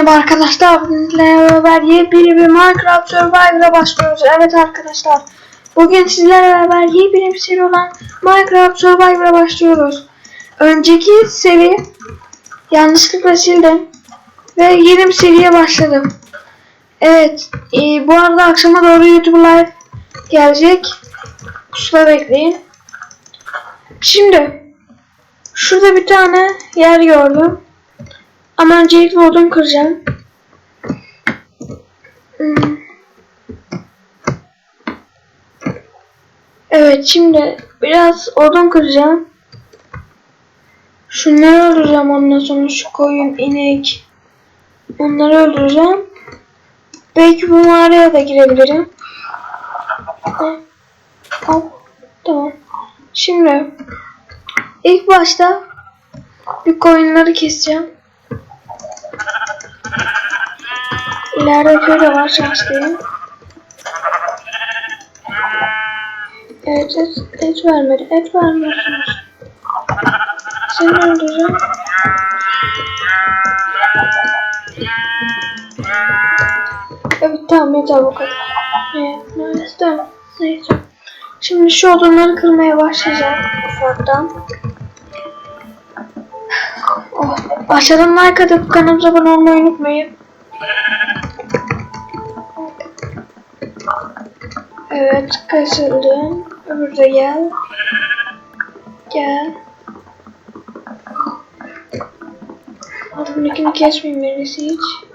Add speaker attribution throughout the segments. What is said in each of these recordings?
Speaker 1: Merhaba arkadaşlar, bizimle beraber yepyeni bir Minecraft Survivor'a başlıyoruz. Evet arkadaşlar, bugün sizlerle beraber yepyeni bir seri olan Minecraft Survivor'a başlıyoruz. Önceki seri yanlışlıkla sildim ve yeni bir seriye başladım. Evet, e, bu arada akşama doğru YouTube Live gelecek. Kusura bekleyin. Şimdi, şurada bir tane yer gördüm. Ama öncelikle odun kıracağım. Evet şimdi biraz odun kıracağım. Şunları öldüreceğim ondan sonra şu koyun, inek. Onları öldüreceğim. Belki bu mağaraya da girebilirim. Tamam. Şimdi ilk başta bir koyunları keseceğim. İleride köy de var şanslıyım. Evet et, et vermedi. Et vermiyorsunuz. Seni öldüreceğim. Evet tamam yeter bu kadar. Evet neyse neyse. Şimdi şu odunları kırmaya başlayacağım ufaktan. Oh, aşağıdan like atıp kanalımıza abone olmayı unutmayın. Evet katıldım. Burada gel. Gel. Bunu kim kesmemeliyiz hiç.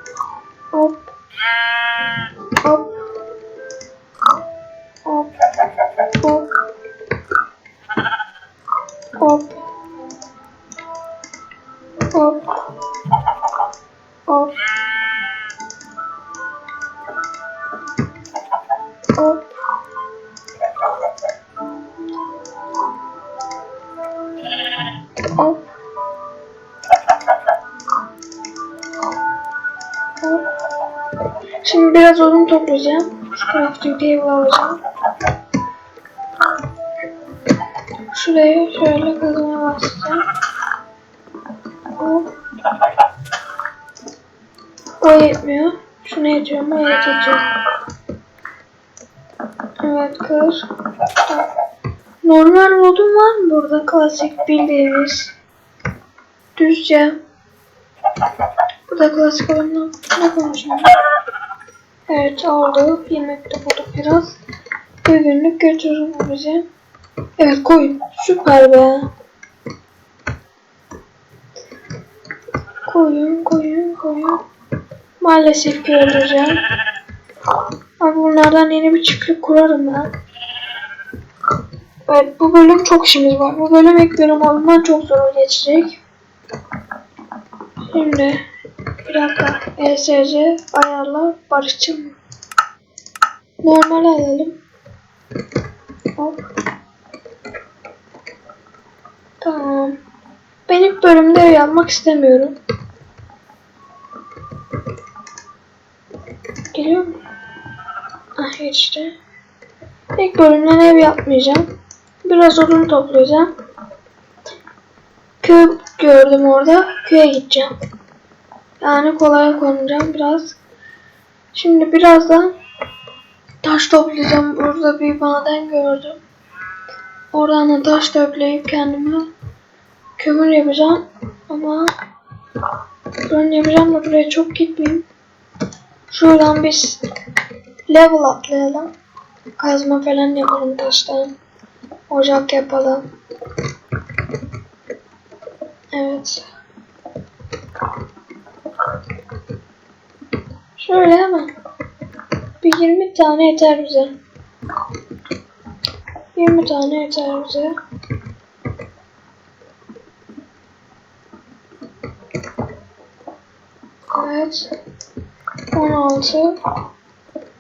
Speaker 1: Biraz odun toplayacağım. Crafting table alacağım. Şurayı şöyle kazmaya başlayacağım. Hop. O yetmiyor. Şuna yetiyor mu? Evet yetiyor. Evet kır. Normal modum var mı burada? Klasik bildiğimiz. Düzce. Bu da klasik olanı. Ne konuşuyorum? Evet aldık. Yemek de bulduk biraz. Bir günlük götürür bu bizi. Evet koyun. Süper be. Koyun koyun koyun. Maalesef ki öldüreceğim. Ama bunlardan yeni bir çiftlik kurarım ben. Evet bu bölüm çok işimiz var. Bu bölüm ilk bölüm olduğundan çok zor geçecek. Şimdi bir dakika. ESC ayarla barışçıl mı? Normal alalım. Hop. Tamam. Ben ilk bölümde ev yapmak istemiyorum. Geliyor mu? Ah işte. İlk bölümden ev yapmayacağım. Biraz odun toplayacağım. Köy gördüm orada. Köye gideceğim. Yani kolaya konacağım biraz. Şimdi birazdan taş toplayacağım. Burada bir maden gördüm. Oradan da taş toplayıp kendime kömür yapacağım. Ama ben yapacağım da buraya çok gitmeyeyim. Şuradan biz level atlayalım. Kazma falan yapalım taştan. Ocak yapalım. Evet. Şöyle hemen. Bir 20 tane yeter bize. 20 tane yeter bize. Evet. 16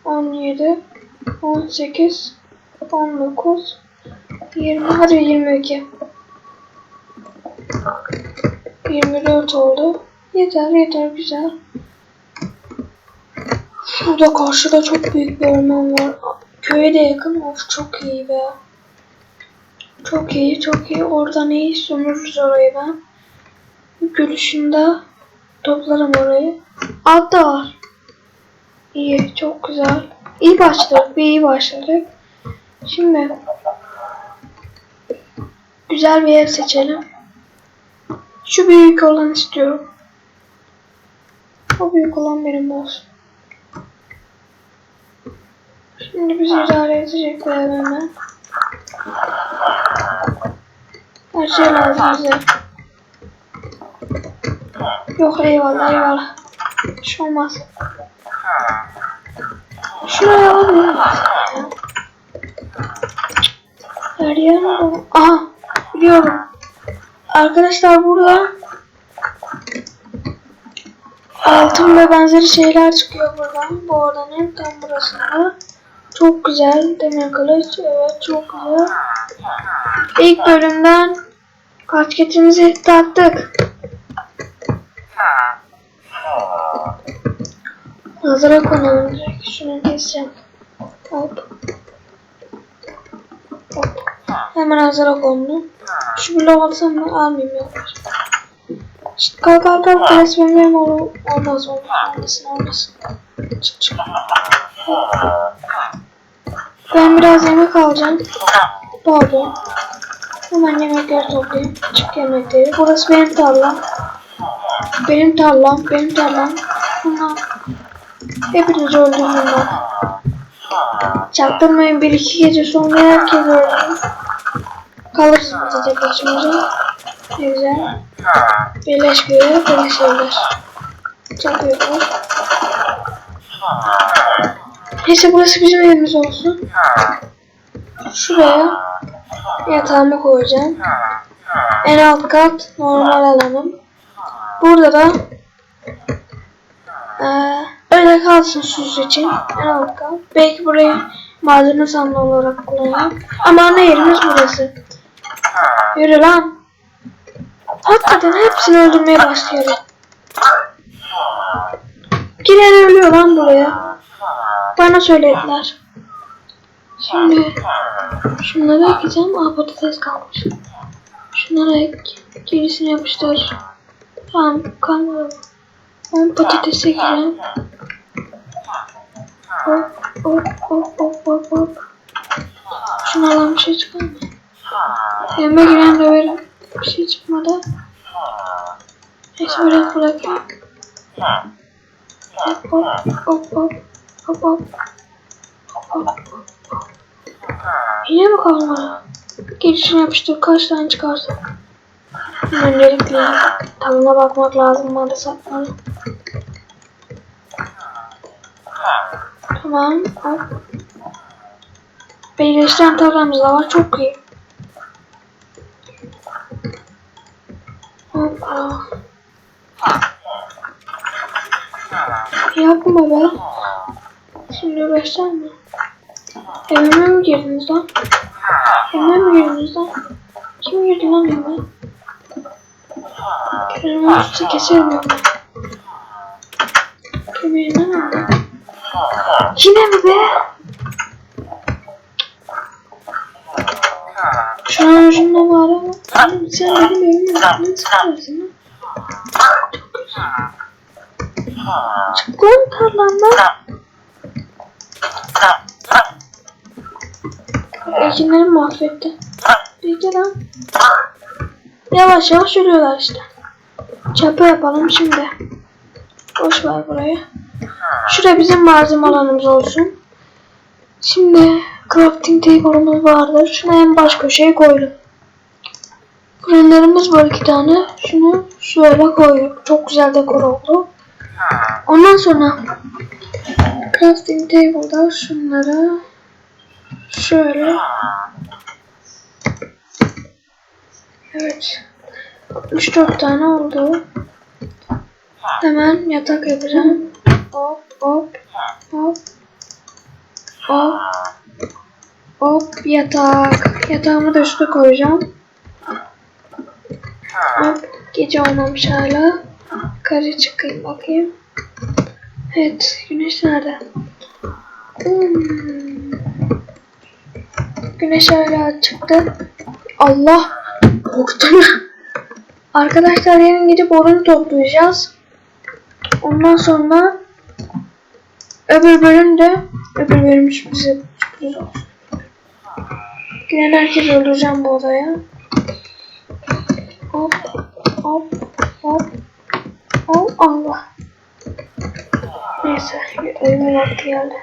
Speaker 1: 17 18 19 20 hadi 22 24 oldu. Yeter yeter güzel. Şurada karşıda çok büyük bir orman var. Köye de yakın. Of çok iyi be. Çok iyi çok iyi. Oradan iyi sömürürüz orayı ben. Gülüşünde toplarım orayı. Alt da var. İyi, çok güzel. İyi başladık, bir iyi başladık. Şimdi güzel bir ev seçelim. Şu büyük olan istiyorum. O büyük olan benim olsun. Şimdi bizi idare edecekler hemen. Her şey lazım bize. Yok eyvallah eyvallah. Bir şey olmaz. Şuraya alayım. Her yer dolu. Aha biliyorum. Arkadaşlar burada altın ve benzeri şeyler çıkıyor buradan. Bu odanın tam burasında. Çok güzel. Demir kılıç. Evet çok güzel. İlk bölümden kasketimizi taktık. Hazıra konalım direkt. Şunu keseceğim. Hop. Hop. Hemen hazıra kondu. Şu bloğu alsam mı? Almayayım ya. İşte kalk kalk kalk. Resmen benim oğlum. Olmaz olmaz. Olmasın olmasın. Çık çık. Hop. Ben biraz yemek alacağım. Pardon. Hemen yemekleri toplayayım. Çık yemekleri. Burası benim tarlam. Benim tarlam. Benim tarlam. Bunlar. Hepiniz öldürün ben. Çaktırmayın bir iki gece sonra herkes öldü. Kalırsınız diyecek başımıza. Ne güzel. Birleş göre birleş evler. Çok iyi. Neyse burası bizim evimiz olsun. Şuraya yatağımı koyacağım. En alt kat normal alanım. Burada da eee öyle kalsın süs için. En alt kat. Belki burayı malzeme sandığı olarak kullanırım. Ama ana yerimiz burası. Yürü lan. Hakikaten hepsini öldürmeye başlıyorum. Giren ölüyor lan buraya. Bana söylediler. Şimdi şunları ekeceğim. Aa patates kalmış. Şunları ek. Gerisini yapıştır. Tamam kalmadı. 10 patates ekeceğim. Hop hop hop hop hop hop. Şunu alan bir şey çıkar mı? Evime giren de verin. Bir şey çıkmadı. Neyse böyle bırakayım. Hop hop hop hop hop hop. Hop hop. Yine mi kalmadı? Girişine yapıştır. Kaç tane çıkarsa. Öncelikle tadına bakmak lazım satmalı. Tamam. Hop. Birleştiren tarlamız da var. Çok iyi. Hoppa. Yapma be. Şimdi başlar mı? Evime mi girdiniz lan? Evime mi girdiniz lan? Kim girdi lan evime? Kerem'in üstü keserim ben. Kemeğinden aldım. Yine mi be? Şu an ucunda var ama. Oğlum sen benim evime nasıl çıkarsın lan? Çık lan tarlamdan. Ekinleri mahvetti. Peki lan. Yavaş yavaş yürüyorlar işte. Çapı yapalım şimdi. Boş ver burayı. Şuraya bizim malzeme alanımız olsun. Şimdi crafting table'ımız vardır. Şunu en baş köşeye koydum. Fırınlarımız var iki tane. Şunu şöyle koyduk. Çok güzel dekor oldu. Ondan sonra crafting table'da şunları şöyle Evet. 64 tane oldu. Hemen yatak yapacağım. Hop hop hop hop hop yatak. Yatağımı da üstüne koyacağım. Hop gece olmamış hala. Yukarı çıkayım bakayım. Evet güneş nerede? Hmm. Güneş hala çıktı. Allah korktum. Arkadaşlar yarın gidip odun toplayacağız. Ondan sonra öbür bölüm de öbür bölüm bize sürpriz olsun. Giren herkes öldüreceğim bu odaya. Hop hop hop hop Allah. Neyse evime vakti geldi.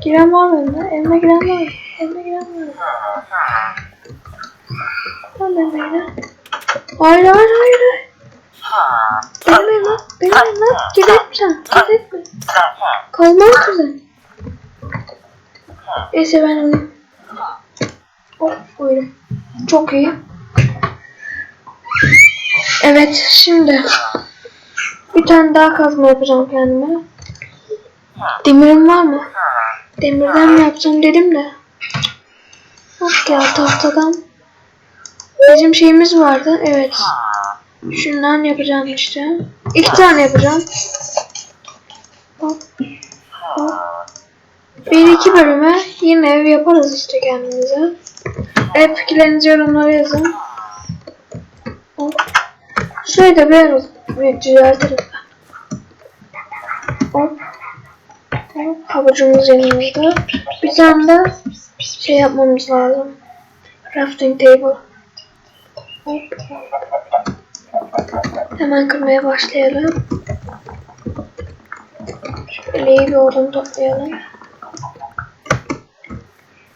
Speaker 1: Giren var mı evime? Evime giren var mı? Evime giren var mı? Lan evime giren. Hayır hayır hayır hayır. Gelmeyin lan. Gelmeyin lan. Gidelim sen. Gidelim. Kalmaz güzel. Neyse ben uyuyayım. Hop uyudum. Çok iyi. Evet şimdi bir tane daha kazma yapacağım kendime. Demirim var mı? Demirden mi yapacağım dedim de. Yok ya tahtadan. Bizim şeyimiz vardı. Evet. Şundan yapacağım işte. İki tane yapacağım. Hop. Hop. Bir iki bölüme yine ev yaparız işte kendimize. Ev fikirlerinizi yorumlara yazın. Hop. Şurayı da biraz bir düzeltelim ben. Hop. Havucumuz yanımızda. Bir tane de şey yapmamız lazım. Crafting table. Hemen kırmaya başlayalım. Şöyle iyi bir odun toplayalım.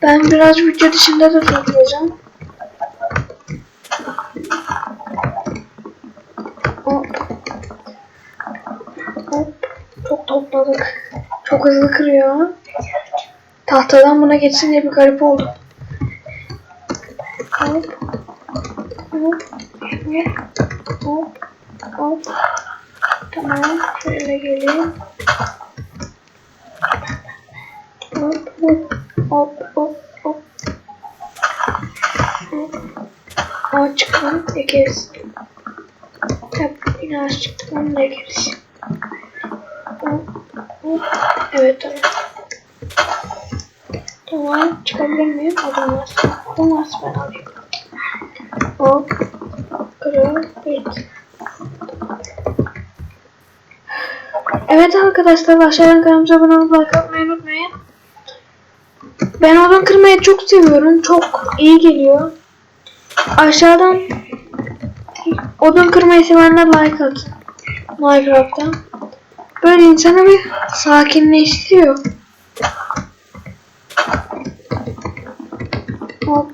Speaker 1: Ben biraz video dışında da toplayacağım. Hop. Hop. Çok topladık. Çok hızlı kırıyor. Tahtadan buna geçsin diye bir garip oldu. Hop. Hop. Hop. Hop. Tamam. Şöyle geleyim. Hop hop hop hop hop. Hop. Ağaç çıkalım ekeriz. Tabii yine ağaç çıktı onu da ekeriz. Hop hop. Evet tamam. Tamam çıkabilir miyim? Adım var. Adım var ben alayım. Hop. Kırıyor. Evet. Evet arkadaşlar aşağıdan kanalımıza abone olup like atmayı unutmayın. Ben odun kırmayı çok seviyorum. Çok iyi geliyor. Aşağıdan odun kırmayı sevenler like atın. Minecraft'ta. Böyle insanı bir sakinleştiriyor. Hop.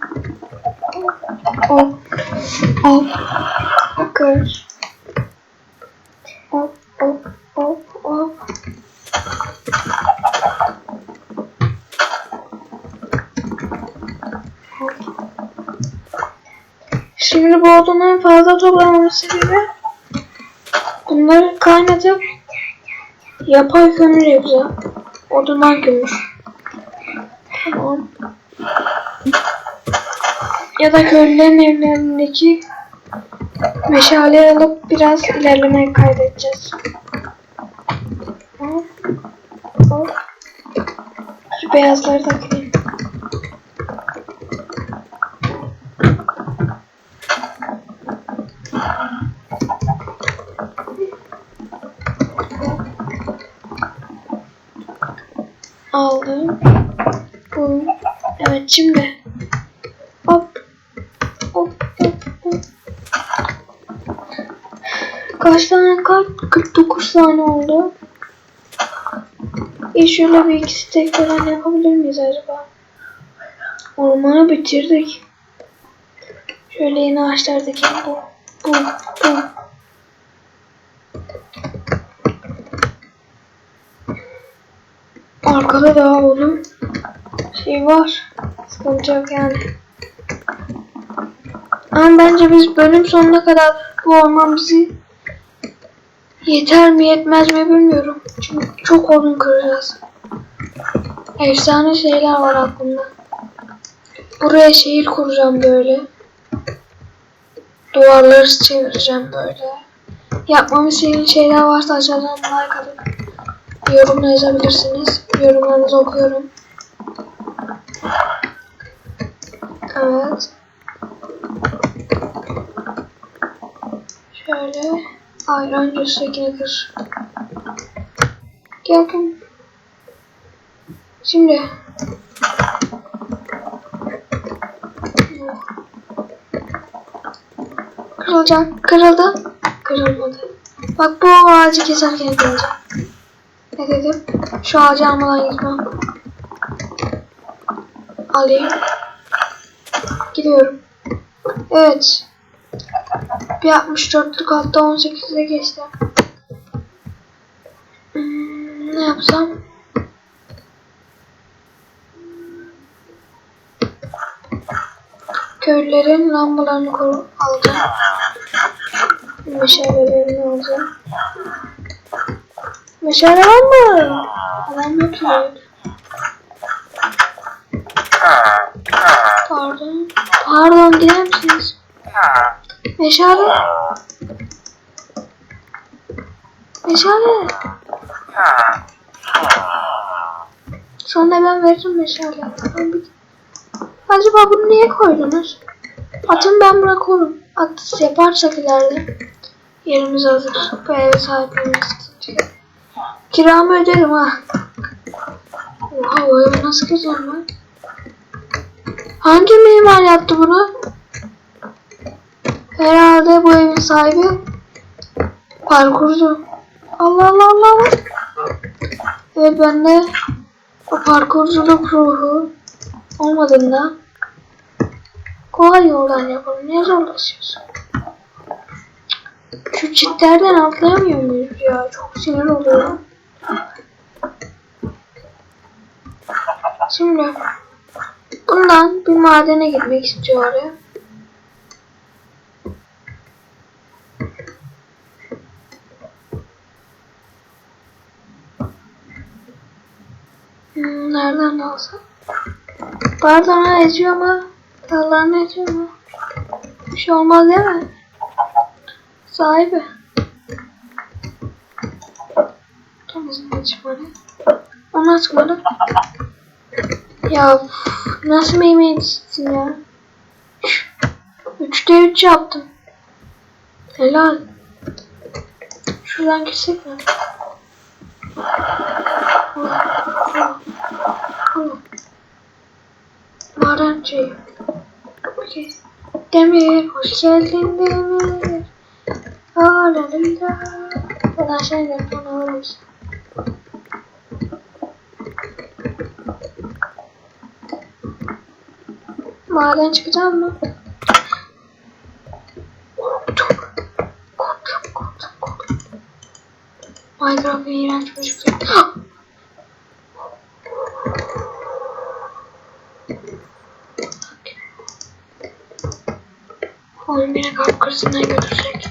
Speaker 1: Hop. Hop. Kır. Fazla toplamamın sebebi bunları kaynatıp yapay kömür yapacağım. Odundan kömür. Tamam. Ya da köylülerin evlerindeki meşaleyi alıp biraz ilerlemeyi kaydedeceğiz. Şu beyazları da kırayım. Aldım. Bu. Evet şimdi. Hop. Hop hop hop. Kaç tane kalp? 49 tane oldu. E şöyle bir iki stek falan yapabilir miyiz acaba? Ormanı bitirdik. Şöyle yeni ağaçlar dikelim. Bu. Bu. Bu. Arkada daha oğlum şey var. Sıkıntı yok yani. Ama bence biz bölüm sonuna kadar bu orman bizi yeter mi yetmez mi bilmiyorum. Çünkü çok odun kıracağız. Efsane şeyler var aklımda. Buraya şehir kuracağım böyle. Duvarları çevireceğim böyle. Yapmamı istediğin şeyler varsa aşağıdan like atıp yorumla yazabilirsiniz. Yorumlarınızı okuyorum. Evet. Şöyle ayran üsttekini kır. Gel gel. Şimdi. Kırılacak. Kırıldı. Kırılmadı. Bak bu ağacı keserken kırılacak. Ne dedim? Şu ağacı almadan gitmem. Alayım. Gidiyorum. Evet. Bir 64'lük altta 18'e geçti. Hmm, ne yapsam? Köylülerin lambalarını alacağım. Meşalelerini alacağım. Meşale var? Adam yok ki. Pardon. Pardon gider misiniz? Meşale. Meşale. Sonra ben veririm meşale. Ben Acaba bunu niye koydunuz? Atın ben buna koyarım. At yaparsak ileride. Yerimiz hazır. Bu eve sahiplenmek istiyorum. Kiramı öderim ha. Oha o eve nasıl gireceğim ben? Hangi mimar yaptı bunu? Herhalde bu evin sahibi parkurcu. Allah Allah Allah. Evet ben de o parkurculuk ruhu olmadığında kolay yoldan yapalım. Niye zorlaşıyorsun? Şu çitlerden atlayamıyor muyuz ya? Çok sinir oluyor. Şimdi bundan bir madene gitmek istiyorum. Hmm, nereden alsam? Bardağına eziyor mu? Dağlarına eziyor mu? Bir şey olmaz değil mi? Sahibi. Temizini açmadı. Onu açmadı. Ya nasıl meymencisin ya? Üçte üç yaptım. Helal. Şuradan girsek mi? Maden şey. Okey. Demir, hoş geldin Demir. Hallelujah. Ben aşağı inerim, sonra alırız. Maden çıkacak mı? Korktum. Korktum, korktum, korktum. Minecraft iğrenç bir şey. Oğlum beni kalp götürecek.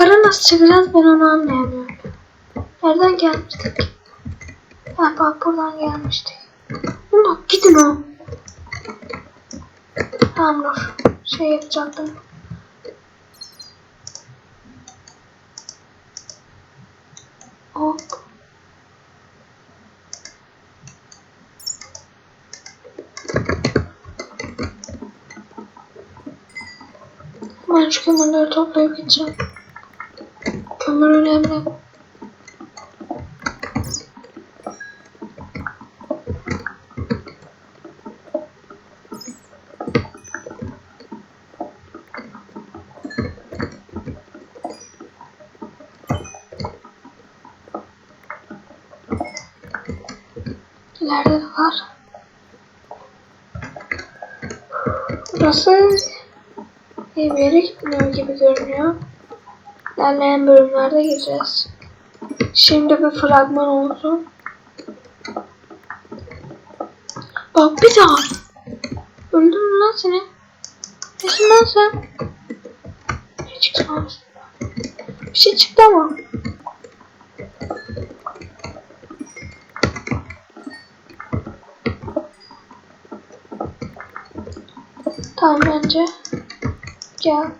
Speaker 1: Yukarı nasıl çıkacağız ben onu anlayamıyorum. Nereden gelmiştik? Ha bak buradan gelmiştik. Ulan gidin o. Tamam dur. Şey yapacaktım. Hop. Ben şu kömürleri toplayıp gideceğim. Kömür önemli. İleride de var. Burası bir yere gitmiyor gibi görünüyor. İlerleyen bölümlerde gireceğiz. Şimdi bir fragman oldu. Bak bir daha. Öldün mü lan seni? Nesin lan sen? Ne çıktı lan? Bir şey çıktı ama. Tamam bence. Gel.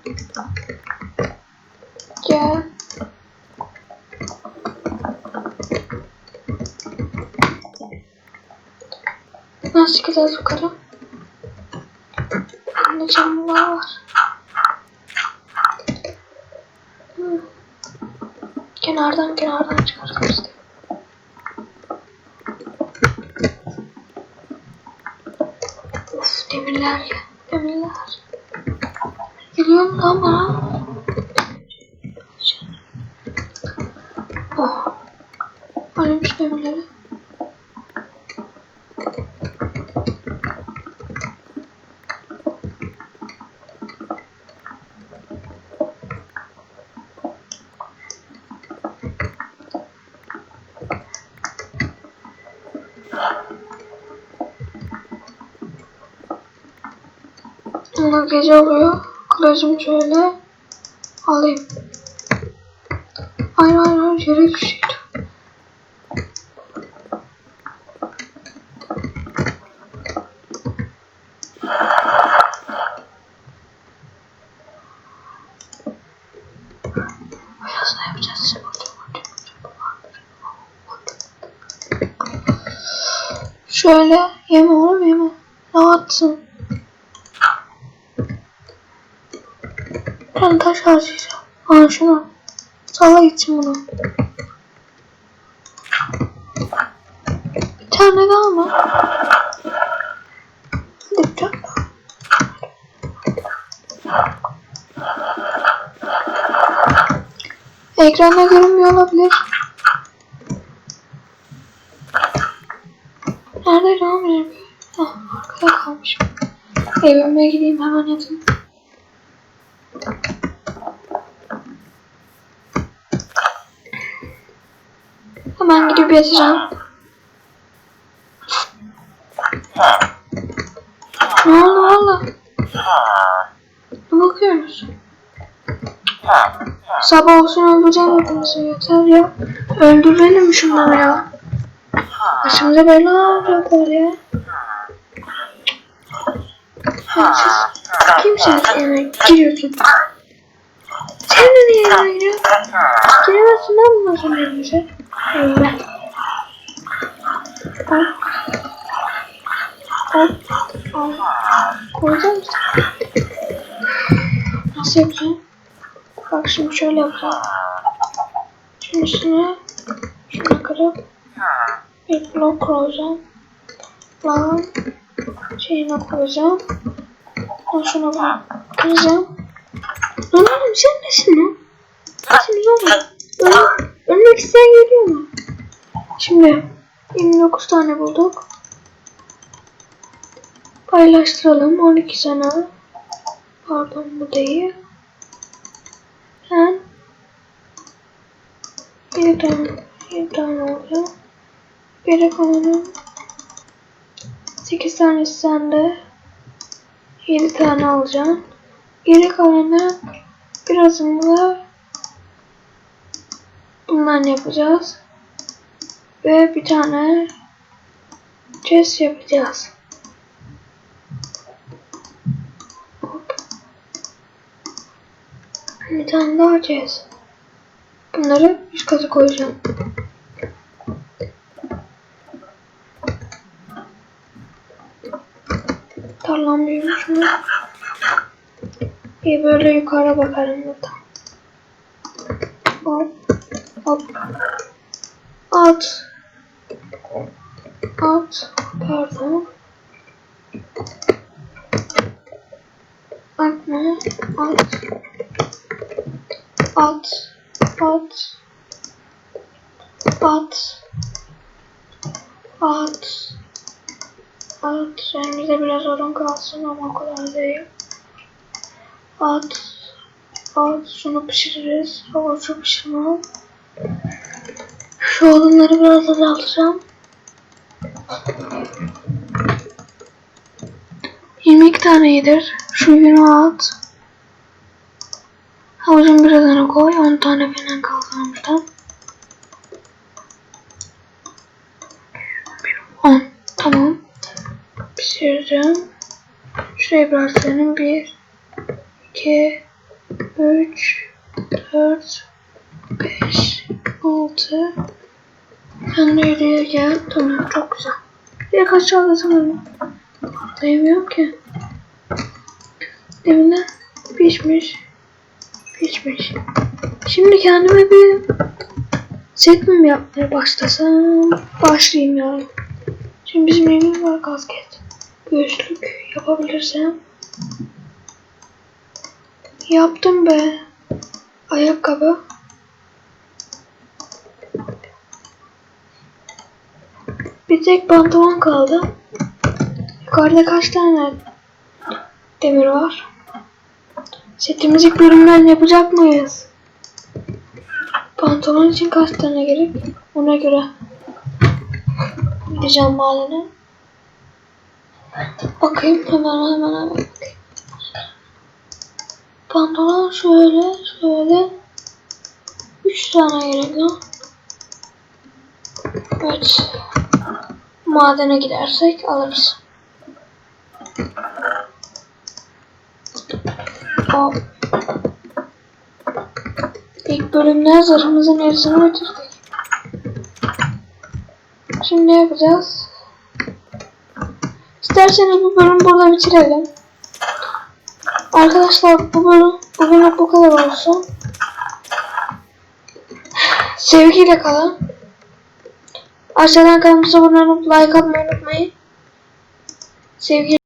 Speaker 1: Nasıl çıkacağız yukarı? Ne camlar var. Hı. Kenardan kenardan çıkarız işte. Of demirler ya. Demirler. Geliyor mu lan bana? Oh. Ölmüş demirleri. Ona gece oluyor. Kılıcımı şöyle alayım. Hayır hayır hayır yere düştü. Şöyle yeme oğlum yeme. Rahatsın. Ben taş harcayacağım. Al şunu. Salla gitsin bunu. Bir tane daha mı? Bir tane daha. Ekranda görünmüyor olabilir. Nerede lan benim? Heh, arkada kalmış. Evime gideyim hemen yatayım. Hemen gidip yatacağım. Ne oldu valla? Ne bakıyorsunuz? Sabah olsun öldüreceğim hepimizi yeter ya. Öldürelim şunları ya. Başımıza bela olacaklar ya. Ya siz kimsiniz eve giriyorsun? Sen de niye giriyorsun? Giremezsin lan bundan sonra evimize. Eyvah. Al. Al. Al. Koyacak mısın? Nasıl yapacağım? Bak şimdi şöyle yapacağım. Şimdi üstüne şunu kırıp bir blok koyacağım. Lan şeyine koyacağım. Şuna bak. Kıracağım. Lan oğlum sen nesin lan? Nesiniz oğlum? Öl ölmek isteyen geliyor mu? Şimdi 29 tane bulduk. Paylaştıralım 12 tane. Pardon bu değil. Sen 7 tane 7 tane olacak. Geri kalanın 8 tanesi sende. 7 tane alacaksın. Geri kalanı birazını da bundan yapacağız. Ve bir tane chest yapacağız. Bir tane daha chest. Bunları üst kata koyacağım. Tarlam büyümüş mü? İyi böyle yukarı bakarım buradan. Hop. Hop. At. At. Pardon. Atma. At. At. At. At. At. At. Elimizde biraz odun kalsın ama o kadar değil. At. At. Şunu pişiririz. Havucu pişirmem. Şu odunları biraz azaltacağım. 22 tane yedir. Şu yünü at. Havucun birazını koy. 10 tane falan kaldı havuçtan. 10. Tamam. Pişireceğim. Şuraya biraz senin. 1 2 3 4 5 6 Sen de yürüye gel. Tamam çok güzel. Bir kaç sanırım. Atlayamıyorum ki. Deminden pişmiş. Pişmiş. Şimdi kendime bir set mi yapmaya başlasam? Başlayayım yani. Şimdi bizim evimiz var kasket. Göğüslük yapabilirsem. Yaptım be. Ayakkabı. Bir tek pantolon kaldı. Yukarıda kaç tane demir var? Setimizi ilk bölümden yapacak mıyız? Pantolon için kaç tane gerek? Ona göre gideceğim madene. Bakayım hemen hemen hemen bakayım. Pantolon şöyle şöyle 3 tane gerekiyor. Evet. Madene gidersek alırız. Hop. İlk bölümde zırhımızın yarısını bitirdik. Şimdi ne yapacağız? İsterseniz bu bölümü burada bitirelim. Arkadaşlar bu bölüm bugünlük bu kadar olsun. Sevgiyle kalın. Aşağıdan kanalımıza abone olup like atmayı unutmayın. Sevgi